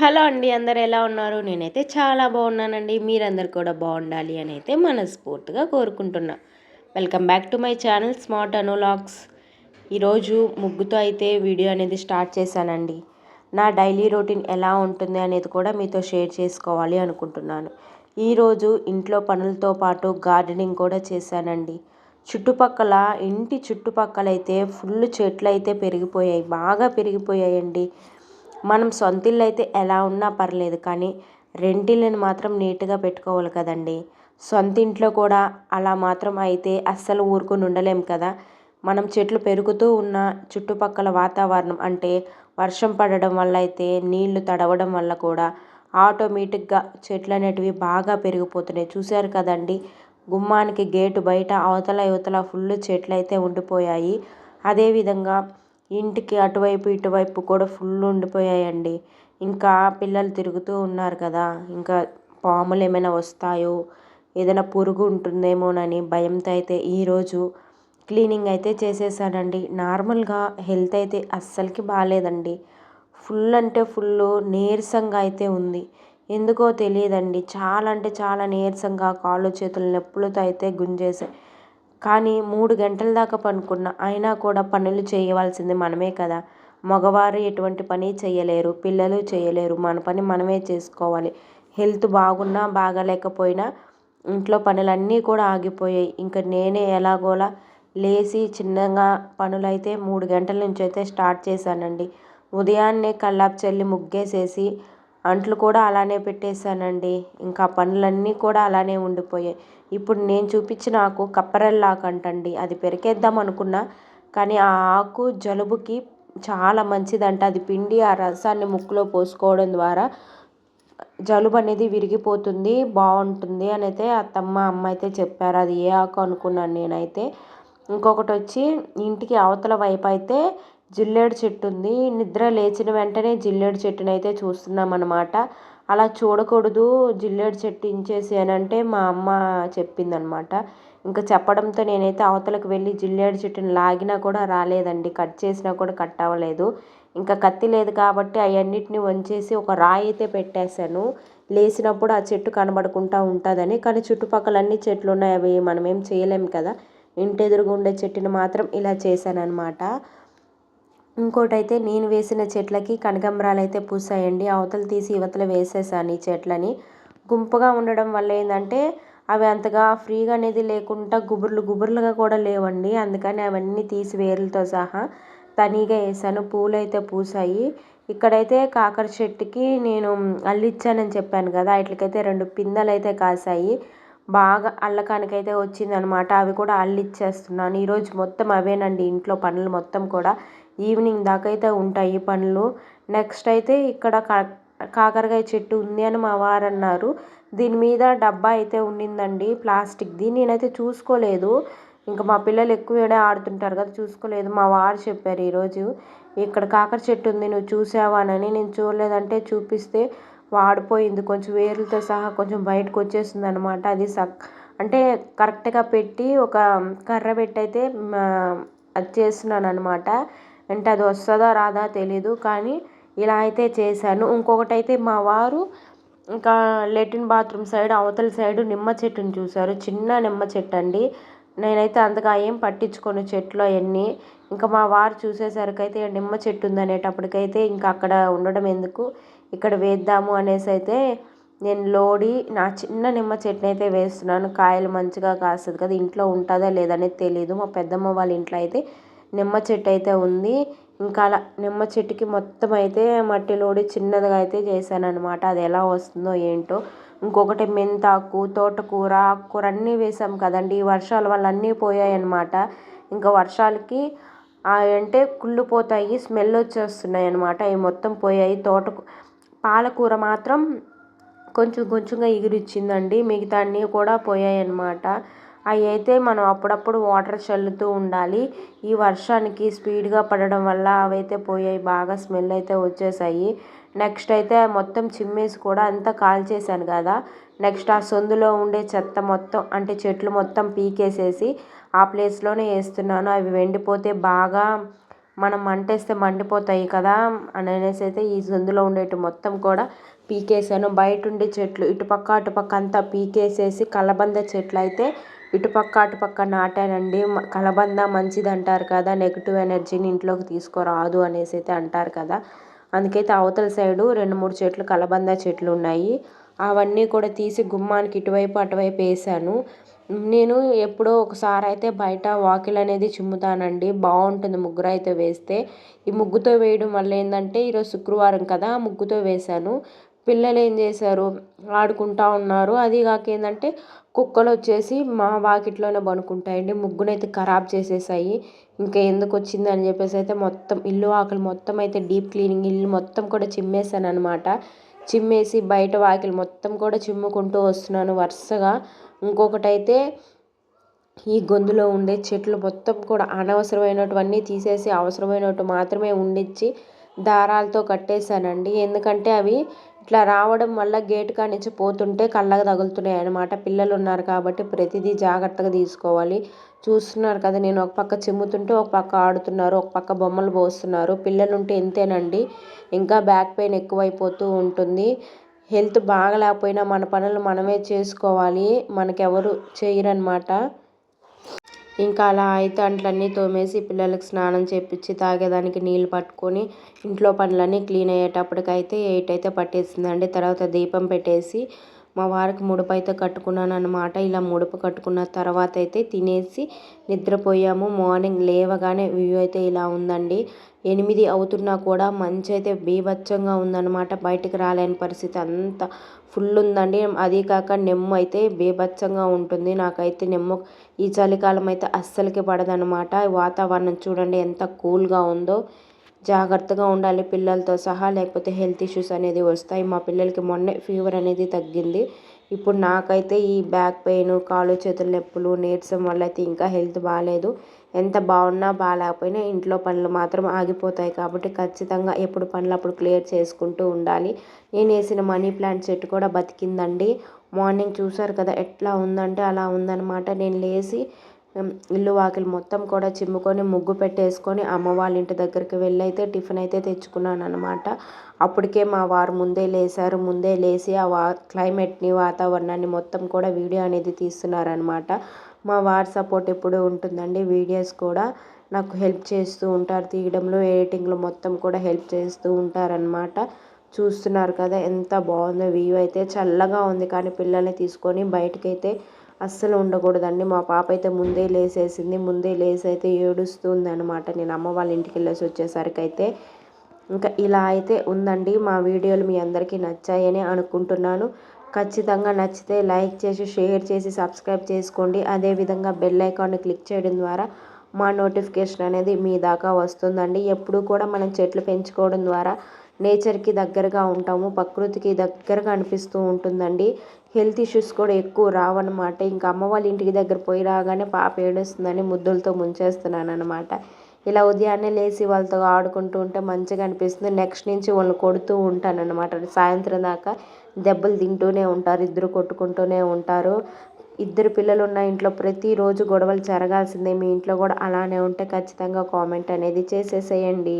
Hello అండి అందరు ఎలా ఉన్నారు? నేనైతే చాలా బాగున్నానండి. మీరందరు కూడా బాగుండాలి అని అయితే మనస్ఫూర్తిగా కోరుకుంటున్నా. Welcome back to my channel smart అనోలాగ్స్ ఈరోజు ముగ్గుతో అయితే వీడియో అనేది స్టార్ట్ చేశానండి. నా డైలీ రొటీన్ ఎలా ఉంటుంది అనేది కూడా మీతో షేర్ చేసుకోవాలి అనుకుంటున్నాను. ఈరోజు ఇంట్లో పనులతో పాటు గార్డెనింగ్ కూడా చేశానండి. చుట్టుపక్కల ఇంటి చుట్టుపక్కల అయితే ఫుల్ చెట్లు అయితే పెరిగిపోయాయి. బాగా పెరిగిపోయాయండి. మనం సొంత ఇల్లు అయితే ఎలా ఉన్నా పర్లేదు కానీ రెంటిల్లుని మాత్రం నీట్గా పెట్టుకోవాలి కదండి. సొంత ఇంట్లో కూడా అలా మాత్రం అయితే అస్సలు ఊరుకుని ఉండలేం కదా. మనం చెట్లు పెరుగుతూ ఉన్న చుట్టుపక్కల వాతావరణం అంటే వర్షం పడడం వల్ల అయితే నీళ్ళు తడవడం వల్ల కూడా ఆటోమేటిక్గా చెట్లు అనేటివి బాగా పెరిగిపోతున్నాయి. చూశారు కదండి గుమ్మానికి గేటు బయట అవతల యువతల ఫుల్ చెట్లు అయితే ఉండిపోయాయి. అదేవిధంగా ఇంటికి అటువైపు ఇటువైపు కూడా ఫుల్ ఉండిపోయాయండి. ఇంకా పిల్లలు తిరుగుతూ ఉన్నారు కదా. ఇంకా పాములు ఏమైనా వస్తాయో ఏదైనా పురుగు ఉంటుందేమోనని భయంతో అయితే ఈరోజు క్లీనింగ్ అయితే చేసేసానండి. నార్మల్గా హెల్త్ అయితే అస్సలకి బాగాలేదండి. ఫుల్ అంటే ఫుల్ నీరసంగా అయితే ఉంది. ఎందుకో తెలియదండి. చాలా అంటే చాలా నీరసంగా కాళ్ళు చేతులు నొప్పులతో అయితే గుంజేసాయి కానీ మూడు గంటల దాకా పనుకున్న అయినా కూడా పనులు చేయవలసింది మనమే కదా. మగవారు ఎటువంటి పని చేయలేరు పిల్లలు చేయలేరు. మన పని మనమే చేసుకోవాలి. హెల్త్ బాగున్నా బాగాలేకపోయినా ఇంట్లో పనులన్నీ కూడా ఆగిపోయాయి. ఇంకా నేనే ఎలాగోలా లేచి చిన్నగా పనులైతే మూడు గంటల నుంచి అయితే స్టార్ట్ చేశానండి. ఉదయాన్నే కల్లాపు చల్లి ముగ్గేసేసి అంట్లు కూడా అలానే పెట్టేశానండి. ఇంకా పనులన్నీ కూడా అలానే ఉండిపోయాయి. ఇప్పుడు నేను చూపించిన ఆకు కప్పరల్లాకు అంటండి అది పెరికేద్దాం అనుకున్నా కానీ ఆ ఆకు జలుబుకి చాలా మంచిదంట. అది పిండి ఆ రసాన్ని ముక్కులో పోసుకోవడం ద్వారా జలుబు అనేది విరిగిపోతుంది బాగుంటుంది అని అయితే అత్తమ్మ అమ్మ అయితే చెప్పారు. అది ఏ ఆకు అనుకున్నాను నేనైతే. ఇంకొకటి వచ్చి ఇంటికి అవతల వైపు అయితే జిల్లేడు చెట్టు ఉంది. నిద్ర లేచిన వెంటనే జిల్లేడు చెట్టుని అయితే చూస్తున్నాం అనమాట అలా చూడకూడదు జిల్లేడు చెట్టు ఇంచేసి అని అంటే మా అమ్మ చెప్పిందనమాట ఇంకా చెప్పడంతో నేనైతే అవతలకు వెళ్ళి జిల్లేడు చెట్టుని లాగినా కూడా రాలేదండి. కట్ చేసినా కూడా కట్ అవ్వలేదు. ఇంకా కత్తి లేదు కాబట్టి అవన్నిటిని వంచేసి ఒక రాయి అయితే పెట్టేశాను. లేచినప్పుడు ఆ చెట్టు కనబడుకుంటా ఉంటుందని. కానీ చుట్టుపక్కల అన్ని చెట్లు ఉన్నాయి అవి మనం ఏం చేయలేము కదా. ఇంటి ఎదురుగా ఉండే చెట్టుని మాత్రం ఇలా చేశాను ఇంకోటైతే నేను వేసిన చెట్లకి కనకంబరాలు అయితే పూసాయండి. అవతలు తీసి ఇవతల వేసేసాను ఈ చెట్లని. గుంపుగా ఉండడం వల్ల ఏంటంటే అవి అంతగా ఫ్రీగా అనేది లేకుండా గుబుర్లు గుబుర్లుగా కూడా లేవండి. అందుకని అవన్నీ తీసి వేర్లతో సహా తనీగా వేసాను. పూలు అయితే పూసాయి. ఇక్కడైతే కాకర చెట్టుకి నేను అల్లిచ్చానని చెప్పాను కదా వాటికైతే రెండు పిందెలు అయితే కాసాయి. బాగా అల్లకానికైతే వచ్చిందనమాట. అవి కూడా అల్లిచ్చేస్తున్నాను. ఈరోజు మొత్తం అవేనండి ఇంట్లో పనులు మొత్తం కూడా. ఈవినింగ్ దాకా అయితే ఉంటాయి పనులు. నెక్స్ట్ అయితే ఇక్కడ కా కాకరకాయ చెట్టు ఉంది అని మా వారు అన్నారు. దీని మీద డబ్బా అయితే ఉండిందండి ప్లాస్టిక్ది నేనైతే చూసుకోలేదు. ఇంకా మా పిల్లలు ఎక్కువ ఏడే ఆడుతుంటారు కదా చూసుకోలేదు. మా వారు చెప్పారు ఈరోజు ఇక్కడ కాకర చెట్టు ఉంది నువ్వు చూసావానని నేను చూడలేదంటే చూపిస్తే వాడిపోయింది. కొంచెం వేర్లతో సహా కొంచెం బయటకు వచ్చేస్తుంది అనమాట అది సక్ అంటే కరెక్ట్గా పెట్టి ఒక కర్ర పెట్టి అయితే అది చేస్తున్నాను అనమాట అంటే అది వస్తుందా రాదా తెలీదు కానీ ఇలా అయితే చేశాను. ఇంకొకటి అయితే మా వారు ఇంకా లెట్రిన్ బాత్రూమ్ సైడ్ అవతల సైడు నిమ్మ చెట్టుని చూశారు. చిన్న నిమ్మ చెట్టు అండి నేనైతే అంతగా ఏం పట్టించుకోను చెట్లు అవన్నీ ఇంకా మా వారు చూసేసరికి అయితే నిమ్మ చెట్టు ఉందనేటప్పటికైతే ఇంకా అక్కడ ఉండడం ఎందుకు? ఇక్కడ వేద్దాము అనేసి అయితే నేను లోడి నా చిన్న నిమ్మ చెట్టుని అయితే వేస్తున్నాను. కాయలు మంచిగా కాస్తుంది కదా ఇంట్లో ఉంటుందా లేదనేది తెలియదు మా పెద్దమ్మ వాళ్ళ ఇంట్లో అయితే నిమ్మ చెట్టు అయితే ఉంది. ఇంకా అలా నిమ్మ చెట్టుకి మొత్తం అయితే మట్టిలోడి చిన్నదిగా అయితే చేశాను అనమాట అది ఎలా వస్తుందో ఏంటో. ఇంకొకటి మెంతాకు తోటకూర ఆకుకూర అన్నీ వేసాం కదండి. ఈ వర్షాల వల్ల అన్నీ పోయాయి అనమాట ఇంకా వర్షాలకి అంటే కుళ్ళిపోతాయి స్మెల్ వచ్చేస్తున్నాయి అనమాట అవి మొత్తం పోయాయి. తోట పాలకూర మాత్రం కొంచెం కొంచెంగా ఎగిరిచ్చిందండి. మిగతా అన్నీ కూడా పోయాయి అనమాట అవి అయితే మనం అప్పుడప్పుడు వాటర్ చల్లుతూ ఉండాలి. ఈ వర్షానికి స్పీడ్గా పడడం వల్ల అవైతే పోయాయి. బాగా స్మెల్ అయితే వచ్చేసాయి. నెక్స్ట్ అయితే మొత్తం చిమ్మేసి కూడా అంతా కాల్చేసాను కదా. నెక్స్ట్ ఆ సందులో ఉండే చెత్త మొత్తం అంటే చెట్లు మొత్తం పీకేసేసి ఆ ప్లేస్లోనే వేస్తున్నాను. అవి వెండిపోతే బాగా మనం మంటేస్తే మండిపోతాయి కదా అని అనేసి అయితే ఈ సందులో ఉండేటి మొత్తం కూడా పీకేసాను బయట ఉండే చెట్లు ఇటుపక్క అటుపక్క అంతా పీకేసేసి కలబంద చెట్లు అయితే ఇటుపక్క అటుపక్క నాటానండి. కలబంద మంచిది అంటారు కదా నెగిటివ్ ఎనర్జీని ఇంట్లోకి తీసుకురాదు అనేసి అయితే అంటారు కదా. అందుకైతే అవతల సైడు రెండు మూడు చెట్లు కలబంద చెట్లు ఉన్నాయి. అవన్నీ కూడా తీసి గుమ్మానికి ఇటువైపు అటువైపు వేసాను. నేను ఎప్పుడో ఒకసారి అయితే బయట వాకిల్ అనేది చిమ్ముతానండి. బాగుంటుంది ముగ్గురు అయితే వేస్తే. ఈ ముగ్గుతో వేయడం వల్ల ఏంటంటే ఈరోజు శుక్రవారం కదా ముగ్గుతో వేశాను. పిల్లలు ఏం చేశారు? ఆడుకుంటా ఉన్నారు. అది కాక ఏంటంటే కుక్కలు వచ్చేసి మా వాకిట్లోనే పనుకుంటాయండి ముగ్గునైతే ఖరాబ్ చేసేసాయి. ఇంకా ఎందుకు వచ్చింది అని చెప్పేసి అయితే మొత్తం ఇల్లు ఆకులు మొత్తం అయితే డీప్ క్లీనింగ్ ఇల్లు మొత్తం కూడా చిమ్మేసాను అనమాట చిమ్మేసి బయట వాకిలి మొత్తం కూడా చిమ్ముకుంటూ వస్తున్నాను వరుసగా. ఇంకొకటైతే ఈ గొంతులో ఉండే చెట్లు మొత్తం కూడా అనవసరమైనటువన్నీ తీసేసి అవసరమైనట్టు మాత్రమే ఉండిచ్చి దారాలతో కట్టేశానండి. ఎందుకంటే అవి ఇట్లా రావడం వల్ల గేట్ కానించి పోతుంటే కళ్ళకు తగులుతున్నాయి అనమాట పిల్లలు ఉన్నారు కాబట్టి ప్రతిదీ జాగ్రత్తగా తీసుకోవాలి. చూస్తున్నారు కదా నేను ఒక పక్క చిమ్ముతుంటే ఒక పక్క ఆడుతున్నారు ఒక పక్క బొమ్మలు పోస్తున్నారు. పిల్లలు ఉంటే ఎంతేనండి ఇంకా బ్యాక్ పెయిన్ ఎక్కువైపోతూ ఉంటుంది. హెల్త్ బాగలేకపోయినా మన పనులు మనమే చేసుకోవాలి. మనకెవరు చేయరనమాట ఇంకా అలా అయితే అంట్లన్నీ తోమేసి పిల్లలకి స్నానం చేపించి తాగేదానికి నీళ్ళు పట్టుకొని ఇంట్లో పనులన్నీ క్లీన్ అయ్యేటప్పటికైతే ఎయిట్ అయితే పట్టేసిందండి. తర్వాత దీపం పెట్టేసి మా వారికి ముడుపు అయితే కట్టుకున్నాను అనమాట ఇలా ముడుపు కట్టుకున్న తర్వాత అయితే తినేసి నిద్రపోయాము. మార్నింగ్ లేవగానే వ్యూ అయితే ఇలా ఉందండి. ఎనిమిది అవుతున్నా కూడా మంచి అయితే బీభత్సంగా ఉందన్నమాట. బయటికి రాలేని పరిస్థితి అంత ఫుల్ ఉందండి. అది కాక నెమ్ము అయితే బీభత్సంగా ఉంటుంది. నాకైతే నెమ్ము ఈ చలికాలం అయితే అస్సలకి పడదనమాట వాతావరణం చూడండి ఎంత కూల్గా ఉందో. జాగ్రత్తగా ఉండాలి పిల్లలతో సహా లేకపోతే హెల్త్ ఇష్యూస్ అనేది వస్తాయి. మా పిల్లలకి మొన్నే ఫీవర్ అనేది తగ్గింది. ఇప్పుడు నాకైతే ఈ బ్యాక్ పెయిన్ కాళ్ళు చేతుల నొప్పులు నీరసం వల్ల అయితే ఇంకా హెల్త్ బాగాలేదు ఎంత బాగున్నా బాగాలేకపోయినా ఇంట్లో పనులు మాత్రం ఆగిపోతాయి కాబట్టి ఖచ్చితంగా ఎప్పుడు పనులు అప్పుడు క్లియర్ చేసుకుంటూ ఉండాలి. నేను వేసిన మనీ ప్లాంట్ చెట్టు కూడా బతికిందండి. మార్నింగ్ చూసారు కదా ఎట్లా ఉందంటే అలా ఉందన్నమాట. నేను లేచి ఇల్లు వాకిలి మొత్తం కూడా చిమ్ముకొని ముగ్గు పెట్టేసుకొని అమ్మ వాళ్ళ ఇంటి దగ్గరికి వెళ్ళి అయితే టిఫిన్ అయితే తెచ్చుకున్నాను అనమాట అప్పటికే మా వారు ముందే లేసారు. ముందే లేచి ఆ వా క్లైమేట్ని వాతావరణాన్ని మొత్తం కూడా వీడియో అనేది తీస్తున్నారనమాట మా వారి సపోర్ట్ ఎప్పుడూ ఉంటుందండి. వీడియోస్ కూడా నాకు హెల్ప్ చేస్తూ ఉంటారు. తీయడంలో ఎడిటింగ్లో మొత్తం కూడా హెల్ప్ చేస్తూ ఉంటారనమాట చూస్తున్నారు కదా ఎంత బాగుందో వ్యూ అయితే. చల్లగా ఉంది కానీ పిల్లల్ని తీసుకొని బయటకైతే అస్సలు ఉండకూడదండి. మా పాప అయితే ముందే లేసేసింది. ముందే లేసి అయితే ఏడుస్తుంది అనమాట నేను అమ్మ వాళ్ళ ఇంటికి వెళ్ళేసి వచ్చేసరికి అయితే ఇంకా ఇలా అయితే ఉందండి. మా వీడియోలు మీ అందరికీ నచ్చాయని అనుకుంటున్నాను. ఖచ్చితంగా నచ్చితే లైక్ చేసి షేర్ చేసి సబ్స్క్రైబ్ చేసుకోండి. అదేవిధంగా బెల్ ఐకాన్ని క్లిక్ చేయడం ద్వారా మా నోటిఫికేషన్ అనేది మీ దాకా వస్తుందండి. ఎప్పుడు కూడా మనం చెట్లు పెంచుకోవడం ద్వారా నేచర్కి దగ్గరగా ఉంటాము ప్రకృతికి దగ్గరగా అనిపిస్తూ ఉంటుందండి. హెల్త్ ఇష్యూస్ కూడా ఎక్కువ రావన్నమాట. ఇంకా అమ్మ వాళ్ళ ఇంటికి దగ్గర పోయి రాగానే పాప ఏడుస్తుందని ముద్దులతో ముంచేస్తున్నాను అనమాట ఇలా ఉదయాన్నే లేచి వాళ్ళతో ఆడుకుంటూ ఉంటే మంచిగా అనిపిస్తుంది. నెక్స్ట్ నుంచి వాళ్ళు కొడుతూ ఉంటాను అనమాట సాయంత్రం దాకా దెబ్బలు తింటూనే ఉంటారు ఇద్దరు కొట్టుకుంటూనే ఉంటారు. ఇద్దరు పిల్లలు ఉన్న ఇంట్లో ప్రతిరోజు గొడవలు జరగాల్సిందే. మీ ఇంట్లో కూడా అలానే ఉంటే ఖచ్చితంగా కామెంట్ అనేది చేసేసేయండి.